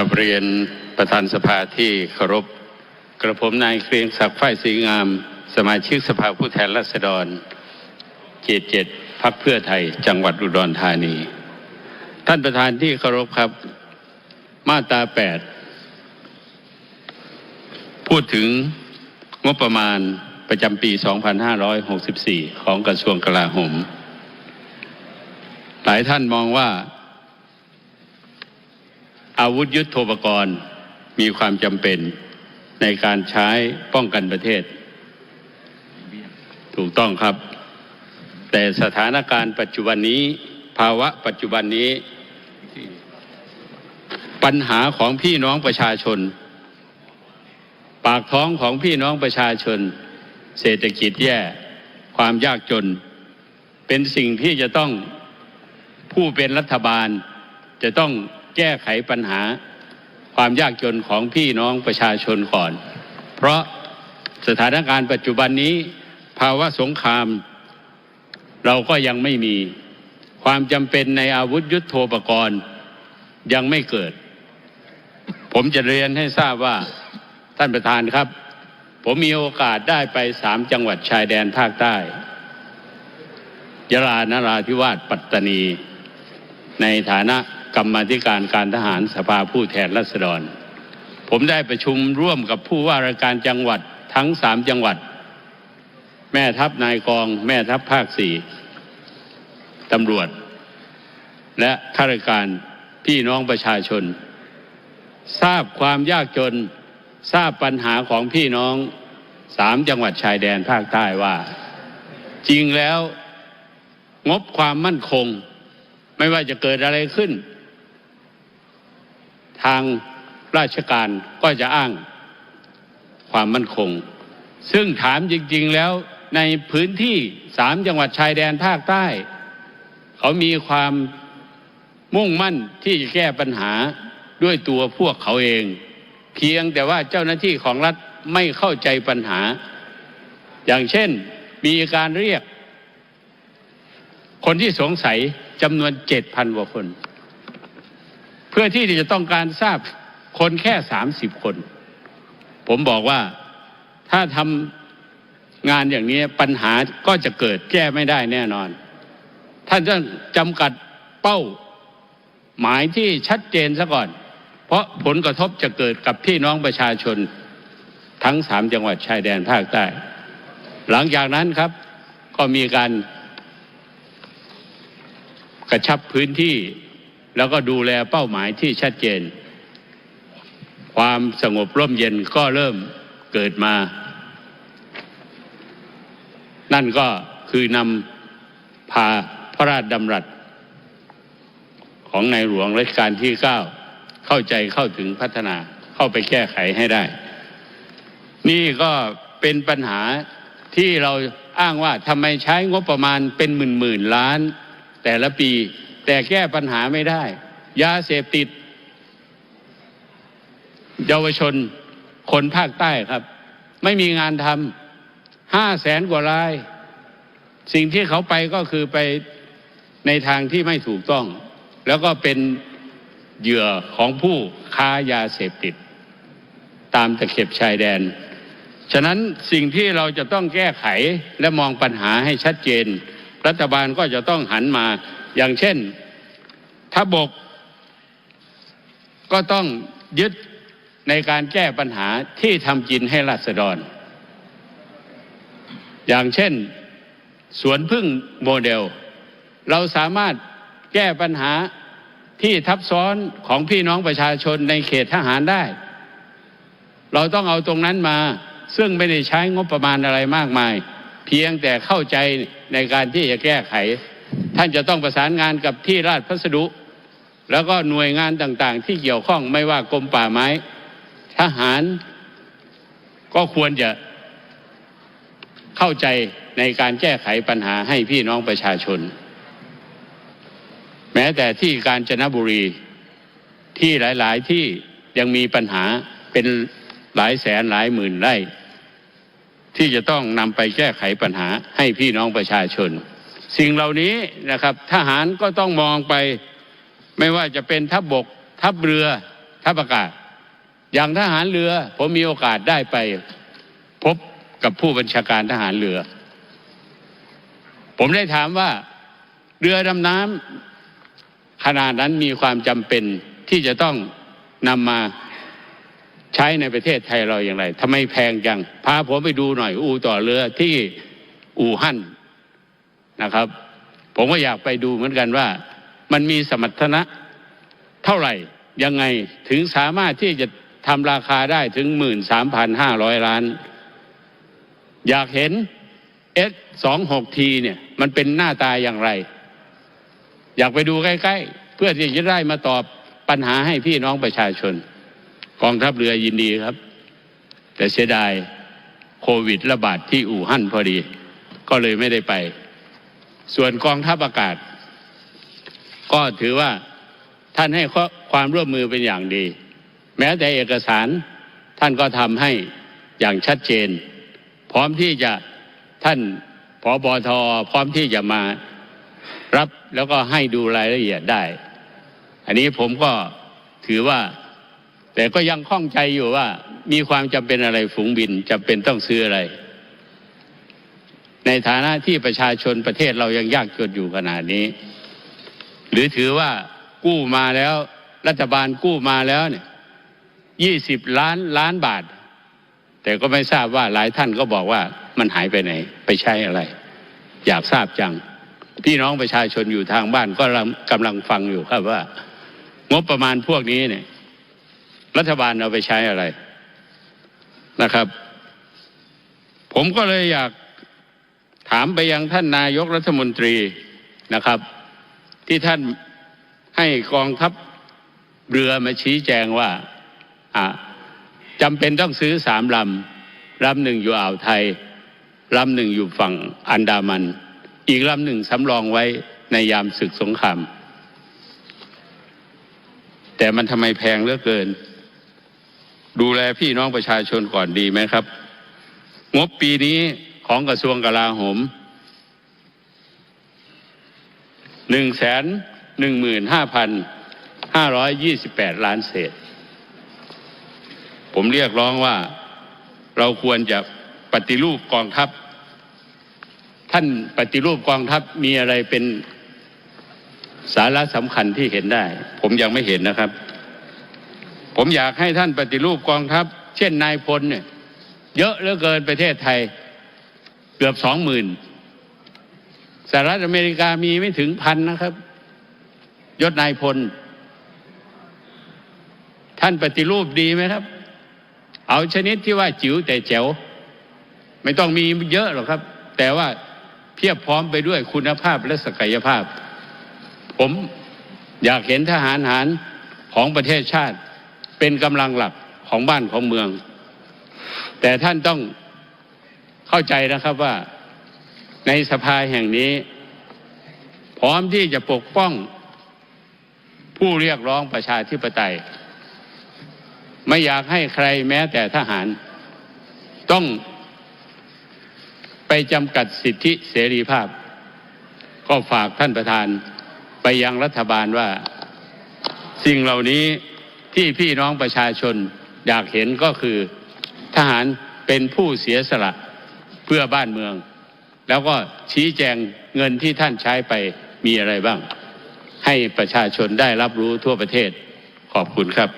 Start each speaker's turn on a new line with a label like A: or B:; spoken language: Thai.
A: กับเรียนประธานสภาที่เคารพกระผมนายเกรียงศักดิ์ฝ้ายศรีงาม สมาชิกสภาผู้แทนราษฎรเขตเจ็ดพักเพื่อไทย จังหวัดอุดรธานี ท่านประธานที่เคารพครับ มาตราแปดพูดถึงงบประมาณประจำปี 2564 ของกระทรวงกลาโหม หลายท่านมองว่า อาวุธยุทโธปกรณ์มีความจำเป็นในการใช้ป้องกันประเทศ ถูกต้องครับ แต่สถานการณ์ปัจจุบันนี้ ภาวะปัจจุบันนี้ ปัญหาของพี่น้องประชาชน ปากท้องของพี่น้องประชาชน เศรษฐกิจแย่ ความยากจน เป็นสิ่งที่จะต้องผู้เป็นรัฐบาลจะต้อง แก้ไขปัญหาความยากจนของพี่น้องประชาชนก่อน เพราะสถานการณ์ปัจจุบันนี้ ภาวะสงคราม เราก็ยังไม่มี ความจำเป็นในอาวุธยุทโธปกรณ์ยังไม่เกิด ผมจะเรียนให้ทราบว่าท่านประธานครับ ผมมีโอกาสได้ไปสามจังหวัดชายแดนภาคใต้ยะลานราธิวาสปัตตานี ในฐานะ กรรมธิการการทหารสภาผู้แทนราษฎร ผมได้ประชุมร่วมกับผู้ว่าราชการจังหวัดทั้งสามจังหวัด แม่ทัพนายกอง แม่ทัพภาคสี่ตำรวจ และข้าราชการพี่น้องประชาชน ทราบความยากจนทราบปัญหาของพี่น้องสามจังหวัดชายแดนภาคใต้ว่า จริงแล้วงบความมั่นคง ไม่ว่าจะเกิดอะไรขึ้น ทางราชการก็จะอ้างความมั่นคง ซึ่งถามจริง ๆ แล้วในพื้นที่สามจังหวัดชายแดนภาคใต้ เขามีความมุ่งมั่นที่จะแก้ปัญหาด้วยตัวพวกเขาเอง เพียงแต่ว่าเจ้าหน้าที่ของรัฐไม่เข้าใจปัญหา อย่างเช่นมีการเรียก คนที่สงสัยจำนวนเจ็ดพันกว่าคน พื่อที่จะต้องการทราบคนแค่สามสิบคน ผมบอกว่าถ้าทำงานอย่างนี้ปัญหาก็จะเกิดแก้ไม่ได้แน่นอน ท่านต้องจำกัดเป้า หมายที่ชัดเจนซะก่อน เพราะผลกระทบจะเกิดกับพี่น้องประชาชนทั้งสามจังหวัดชายแดนภาคใต้ หลังจากนั้นครับก็มีการกระชับพื้นที่ แล้วก็ดูแลเป้าหมายที่ชัดเจน ความสงบร่มเย็นก็เริ่มเกิดมา นั่นก็คือนำพาพระราชดำรัส ของในหลวงรัชกาลที่ 9 เข้าใจเข้าถึงพัฒนาเข้าไปแก้ไขให้ได้ นี่ก็เป็นปัญหาที่เราอ้างว่าทำไมใช้งบประมาณเป็นหมื่นหมื่นล้านแต่ละปี แต่แก้ปัญหาไม่ได้ ยาเสพติด เยาวชนคนภาคใต้ครับ ไม่มีงานทำห้าแสนกว่าราย สิ่งที่เขาไปก็คือไปในทางที่ไม่ถูกต้อง แล้วก็เป็นเหยื่อของผู้ค้ายาเสพติด ตามตะเข็บชายแดน ฉะนั้นสิ่งที่เราจะต้องแก้ไขและมองปัญหาให้ชัดเจน รัฐบาลก็จะต้องหันมา อย่างเช่นทบก ก็ต้องยึดในการแก้ปัญหาที่ทำกินให้ราษฎร อย่างเช่น สวนพึ่งโมเดล เราสามารถแก้ปัญหาที่ทับซ้อนของพี่น้องประชาชนในเขตทหารได้ เราต้องเอาตรงนั้นมา ซึ่งไม่ได้ใช้งบประมาณอะไรมากมาย เพียงแต่เข้าใจในการที่จะแก้ไข ท่านจะต้องประสานงานกับที่ราชพัสดุ แล้วก็หน่วยงานต่างๆ ที่เกี่ยวข้องไม่ว่ากรมป่าไม้ ทหาร ก็ควรจะเข้าใจในการแก้ไขปัญหาให้พี่น้องประชาชน แม้แต่ที่กาญจนบุรีที่หลาย ๆ ที่ยังมีปัญหาเป็นหลายแสนหลายหมื่นไร่ที่จะต้องนำไปแก้ไขปัญหาให้พี่น้องประชาชน สิ่งเหล่านี้นะครับ ทหารก็ต้องมองไป ไม่ว่าจะเป็นทัพบบก ทัพเรือ ทัพอากาศ อย่างทหารเรือ ผมมีโอกาสได้ไปพบกับผู้บัญชาการทหารเรือ ผมได้ถามว่าเรือดำน้ำขนาดนั้นมีความจำเป็นที่จะต้องนำมาใช้ในประเทศไทยเราอย่างไรทำไมแพงจัง พาผมไปดูหน่อย อู่ต่อเรือที่อู่ฮั่น นะครับ ผมก็อยากไปดูเหมือนกันว่า มันมีสมรรถนะเท่าไหร่ยังไงถึงสามารถที่จะทำราคาได้ถึงหมื่นสามพันห้าร้อยล้าน อยากเห็น S สองหกทีเนี่ยมันเป็นหน้าตาอย่างไร อยากไปดูใกล้ ๆ เพื่อที่จะได้มาตอบปัญหาให้พี่น้องประชาชน กองทัพเรือยินดีครับ แต่เสียดายโควิดระบาดที่อู่ฮั่นพอดี ก็เลยไม่ได้ไป ส่วนกองทัพอากาศ ก็ถือว่าท่านให้ความร่วมมือเป็นอย่างดี แม้แต่เอกสารท่านก็ทำให้อย่างชัดเจน พร้อมที่จะท่านผอบอทอพร้อมที่จะมารับแล้วก็ให้ดูรายละเอียดได้ อันนี้ผมก็ถือว่า แต่ก็ยังข้องใจอยู่ว่ามีความจำเป็นอะไรฝูงบินจำเป็นต้องซื้ออะไร ในฐานะที่ประชาชนประเทศเรายังยากจนอยู่ขนาดนี้ หรือถือว่ากู้มาแล้วรัฐบาลกู้มาแล้วเนี่ยยี่สิบล้านล้านบาท แต่ก็ไม่ทราบว่าหลายท่านก็บอกว่ามันหายไปไหน ไปใช้อะไร อยากทราบจัง พี่น้องประชาชนอยู่ทางบ้านก็กำลังฟังอยู่ครับว่า งบประมาณพวกนี้เนี่ย รัฐบาลเอาไปใช้อะไรนะครับ ผมก็เลยอยาก ถามไปยังท่านนายกรัฐมนตรีนะครับ ที่ท่านให้กองทัพเรือมาชี้แจงว่าจำเป็นต้องซื้อสามลำลำหนึ่งอยู่อ่าวไทยลำหนึ่งอยู่ฝั่งอันดามัน อีกลำหนึ่งสำรองไว้ในยามศึกสงคราม แต่มันทำไมแพงเหลือเกิน ดูแลพี่น้องประชาชนก่อนดีไหมครับ งบปีนี้ ของกระทรวงกลาโหมหนึ่งแสนหนึ่งหมื่นห้าพันห้าร้อยยี่สิบแปดล้านเศษ ผมเรียกร้องว่าเราควรจะปฏิรูปกองทัพ ท่านปฏิรูปกองทัพมีอะไรเป็นสาระสำคัญที่เห็นได้ ผมยังไม่เห็นนะครับ ผมอยากให้ท่านปฏิรูปกองทัพ เช่นนายพลเนี่ยเยอะเหลือเกินประเทศไทย เกือบสองหมื่นสหรัฐอเมริกามีไม่ถึงพันนะครับ ยศนายพล ท่านปฏิรูปดีไหมครับ เอาชนิดที่ว่าจิ๋วแต่แจ๋ว ไม่ต้องมีเยอะหรอกครับ แต่ว่าเพียบพร้อมไปด้วยคุณภาพและศักยภาพ ผมอยากเห็นทหารหารของประเทศชาติ เป็นกำลังหลักของบ้านของเมือง แต่ท่านต้อง เข้าใจนะครับว่าในสภาแห่งนี้ พร้อมที่จะปกป้องผู้เรียกร้องประชาธิปไตย ไม่อยากให้ใครแม้แต่ทหาร ต้องไปจำกัดสิทธิเสรีภาพ ก็ฝากท่านประธานไปยังรัฐบาลว่า สิ่งเหล่านี้ที่พี่น้องประชาชนอยากเห็นก็คือทหารเป็นผู้เสียสละ เพื่อบ้านเมือง แล้วก็ชี้แจงเงินที่ท่านใช้ไปมีอะไรบ้าง ให้ประชาชนได้รับรู้ทั่วประเทศขอบคุณครับ